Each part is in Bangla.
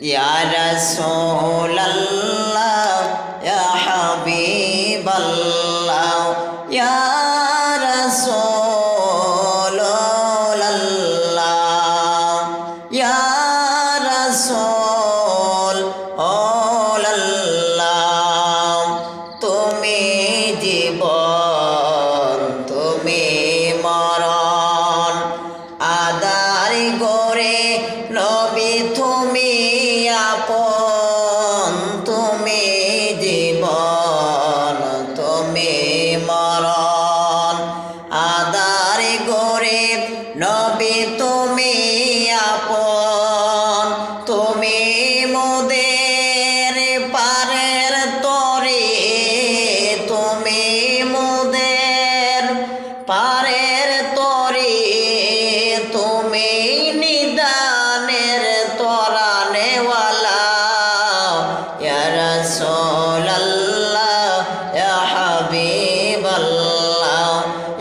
ইয়া রাসূলাল্লাহ ইয়া হাবিবাল্লাহ ইয়া রাসূলাল্লাহ ইয়া রাসূলাল্লাহ তুমি জীবন, তুমি মরণ আদার গরে নবী মরণ আদার গরে নবী তুমি আপন। তুমি মুদের পারের তরে। তুমি মুদের পারের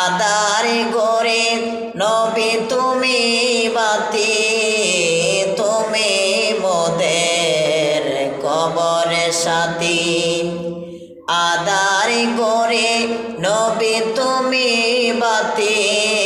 আদার গরে নবী তুমি বাতি তুমি মোদের কবর সাথী। আদার গরে নবী তুমি বাতি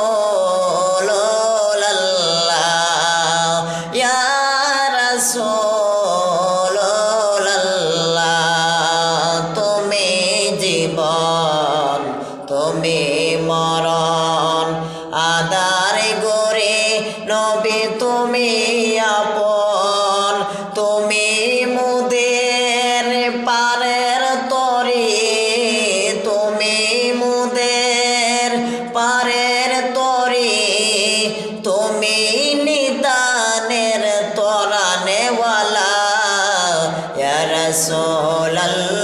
মুদের পারের তরে তুমি নিদানের তোরা নেওয়ালা রাসূলাল্লাহ।